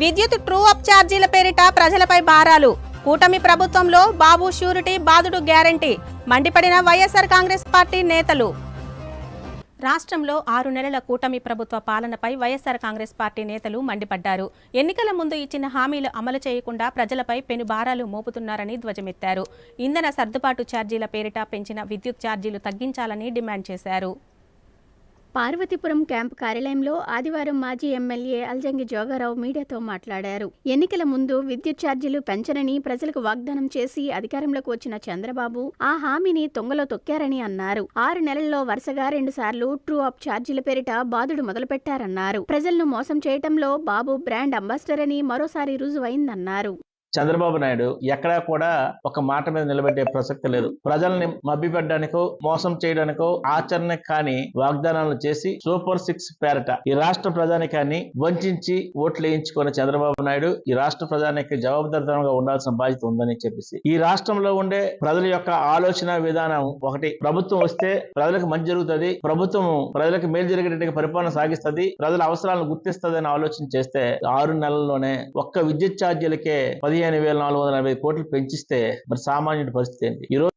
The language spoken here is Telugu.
విద్యుత్ ట్రూ అప్ ఛార్జీల పేరిట ప్రజలపై భారాలు. కూటమి ప్రభుత్వంలో బాబు షూరిటీ బాదుడు గ్యారంటీ. మండిపడిన వైఎస్ఆర్ కాంగ్రెస్ పార్టీ నేతలు. రాష్ట్రంలో ఆరు నెలల కూటమి ప్రభుత్వ పాలనపై వైఎస్ఆర్ కాంగ్రెస్ పార్టీ నేతలు మండిపడ్డారు. ఎన్నికల ముందు ఇచ్చిన హామీలు అమలు చేయకుండా ప్రజలపై పెను భారాలు మోపుతున్నారని ధ్వజమెత్తారు. ఇంధన సర్దుబాటు ఛార్జీల పేరిట పెంచిన విద్యుత్ ఛార్జీలు తగ్గించాలని డిమాండ్ చేశారు. పార్వతీపురం క్యాంపు కార్యాలయంలో ఆదివారం మాజీ ఎమ్మెల్యే అల్జంగి జోగారావు మీడియాతో మాట్లాడారు. ఎన్నికల ముందు విద్యుత్ ఛార్జీలు పెంచనని ప్రజలకు వాగ్దానం చేసి అధికారంలోకి వచ్చిన చంద్రబాబు ఆ హామీని తొంగలో తొక్కారని అన్నారు. ఆరు నెలల్లో వరుసగా రెండుసార్లు ట్రూ అప్ ఛార్జీల పేరిట బాదుడు మొదలుపెట్టారన్నారు. ప్రజలను మోసం చేయటంలో బాబు బ్రాండ్ అంబాసిడర్ అని మరోసారి రుజువైందన్నారు. చంద్రబాబు నాయుడు ఎక్కడా కూడా ఒక మాట మీద నిలబెట్టే ప్రసక్తి లేదు. ప్రజల్ని మభ్యపెట్టడానికో మోసం చేయడానికో ఆచరణ కాని వాగ్దానాలు చేసి సూపర్ సిక్స్ పేరట ఈ రాష్ట్ర ప్రజానికాన్ని వంచి ఓట్లు వేయించుకున్న చంద్రబాబు నాయుడు ఈ రాష్ట్ర ప్రజానికి జవాబుదారితనంగా ఉండాల్సిన బాధ్యత ఉందని చెప్పేసి. ఈ రాష్ట్రంలో ఉండే ప్రజల యొక్క ఆలోచన విధానం ఒకటి. ప్రభుత్వం వస్తే ప్రజలకు మంచి జరుగుతుంది. ప్రభుత్వం ప్రజలకు మేలు జరిగేటట్టుగా పరిపాలన సాగిస్తుంది. ప్రజల అవసరాలను గుర్తిస్తుంది అని ఆలోచన చేస్తే ఆరు నెలల్లోనే ఒక్క విద్యుత్ ఛార్జీలకే పదిహేను వేల నాలుగు వందల నలభై కోట్లు పెంచిస్తే మరి సామాన్యుడి పరిస్థితి ఏంటి? ఈ రోజు